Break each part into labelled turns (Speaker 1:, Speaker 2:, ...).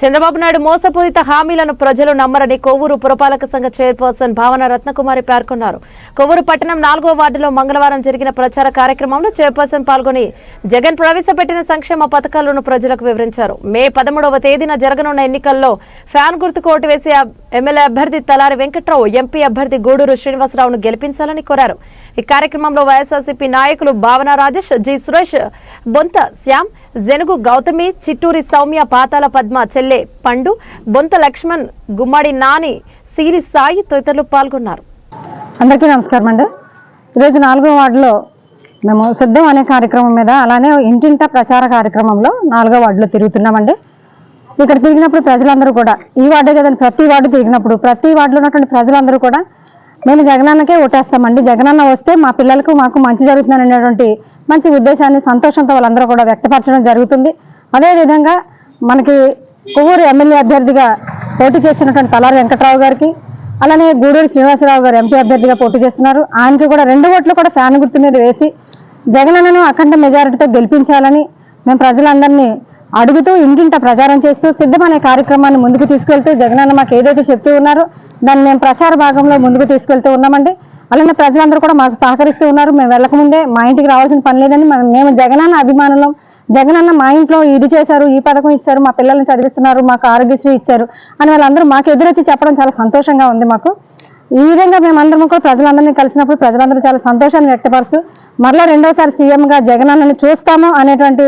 Speaker 1: చంద్రబాబు నాయుడు మోసపూరిత హామీలను ప్రజలు నమ్మరని కొవ్వూరు పురపాలక సంఘ చైర్పర్సన్ భావన రత్నకుమారి పేర్కొన్నారు. కొవ్వూరు పట్టణం నాలుగో వార్డులో మంగళవారం జరిగిన ప్రచార కార్యక్రమంలో చైర్పర్సన్ పాల్గొని జగన్ ప్రవేశపెట్టిన సంక్షేమ పథకాలను ప్రజలకు వివరించారు. మే పదమూడవ తేదీన జరగనున్న ఎన్నికల్లో ఫ్యాన్ గుర్తుకు ఓటు వేసి ఎమ్మెల్యే అభ్యర్థి తలారి వెంకట్రావు ఎంపీ అభ్యర్థి గూడూరు శ్రీనివాసరావును గెలిపించాలని కోరారు. ఈ కార్యక్రమంలో వైఎస్ఆర్సీపీ నాయకులు భావన రాజేష్ జి సురేష్ బొంత శ్యామ్ జెనుగు గౌతమి చిట్టూరి సౌమ్య పాతాల పద్మ చెల్లి పండు బొంత లక్ష్మణ్ గుమ్మడి నాని సిరి సాయి తదితరులు పాల్గొన్నారు.
Speaker 2: అందరికీ నమస్కారం అండి. ఈరోజు నాలుగో వార్డులో మేము సిద్ధం అనే కార్యక్రమం మీద అలానే ఇంటింటా ప్రచార కార్యక్రమంలో నాలుగో వార్డులో తిరుగుతున్నామండి. ఇక్కడ తిరిగినప్పుడు ప్రజలందరూ కూడా ఈ వార్డే కదండి ప్రతి వార్డు తిరిగినప్పుడు ప్రతి వార్డులో ఉన్నటువంటి ప్రజలందరూ కూడా మేము జగనన్నకే ఓటేస్తామండి. జగనన్న వస్తే మా పిల్లలకు మాకు మంచి జరుగుతుందని అనేటువంటి మంచి ఉద్దేశాన్ని సంతోషంతో వాళ్ళందరూ కూడా వ్యక్తపరచడం జరుగుతుంది. అదేవిధంగా మనకి కొవ్వూరు ఎమ్మెల్యే అభ్యర్థిగా పోటీ చేసినటువంటి తలారి వెంకట్రావు గారికి అలానే గూడూరు శ్రీనివాసరావు గారు ఎంపీ అభ్యర్థిగా పోటీ చేస్తున్నారు. ఆయనకి కూడా రెండు ఓట్లు కూడా ఫ్యాన్ గుర్తు మీద వేసి జగనన్నను అఖండ మెజారిటీతో గెలిపించాలని మేము ప్రజలందరినీ అడుగుతూ ఇంటింట ప్రచారం చేస్తూ సిద్ధం అనే కార్యక్రమాన్ని ముందుకు తీసుకెళ్తూ జగనన్న మాకు ఏదైతే చెప్తూ ఉన్నారో దాన్ని మేము ప్రచార భాగంలో ముందుకు తీసుకెళ్తూ ఉన్నామండి. అలానే ప్రజలందరూ కూడా మాకు సహకరిస్తూ ఉన్నారు. మేము వెళ్ళకముందే మా ఇంటికి రావాల్సిన పని లేదని మేము జగనన్న అభిమానులం. జగన్ అన్న మా ఇంట్లో ఇది చేశారు ఈ పథకం ఇచ్చారు మా పిల్లల్ని చదివిస్తున్నారు మాకు ఆరోగ్యశ్రీ ఇచ్చారు అని వాళ్ళందరూ మాకు ఎదురొచ్చి చెప్పడం చాలా సంతోషంగా ఉంది మాకు. ఈ విధంగా మేమందరం కూడా ప్రజలందరినీ కలిసినప్పుడు ప్రజలందరూ చాలా సంతోషాన్ని వ్యక్తపరుస్తూ మరలా రెండోసారి సీఎంగా జగనన్నని చూస్తాము అనేటువంటి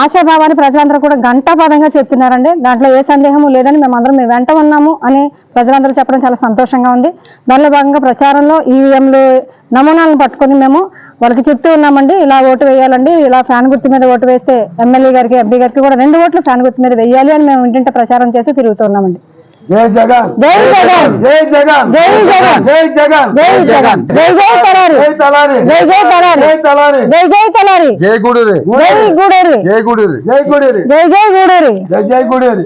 Speaker 2: ఆశాభావాన్ని ప్రజలందరూ కూడా గంటాపదంగా చెప్తున్నారండి. దాంట్లో ఏ సందేహము లేదని మేమందరం మేము వెంట ఉన్నాము అని ప్రజలందరూ చెప్పడం చాలా సంతోషంగా ఉంది. దానిలో భాగంగా ప్రచారంలో ఈవీఎంలు నమూనాలను పట్టుకొని మేము వాళ్ళకి చెప్తూ ఉన్నామండి ఇలా ఓటు వేయాలండి ఇలా ఫ్యాన్ గుర్తు మీద ఓటు వేస్తే ఎమ్మెల్యే గారికి ఎంపీ గారికి కూడా రెండు ఓట్లు ఫ్యాన్ గుర్తు మీద వేయాలి అని మేము ఇంటింట ప్రచారం చేసి తిరుగుతూ ఉన్నామండి.
Speaker 3: జై జగన్!
Speaker 2: జై జగన్!
Speaker 3: జై జగన్!
Speaker 2: జై జగన్!
Speaker 3: జై జగన్!
Speaker 2: జై జగన్! జై జై తలారి!
Speaker 3: జై తలారి!
Speaker 2: జై జై తలారి!
Speaker 3: జై తలారి!
Speaker 2: జై జై తలారి!
Speaker 3: జై గుడూరి!
Speaker 2: జై గూడూరి!
Speaker 3: జై గుడూరి! జై గుడూరి!
Speaker 2: జై జై గూడూరి!
Speaker 3: జై జై గుడూరి!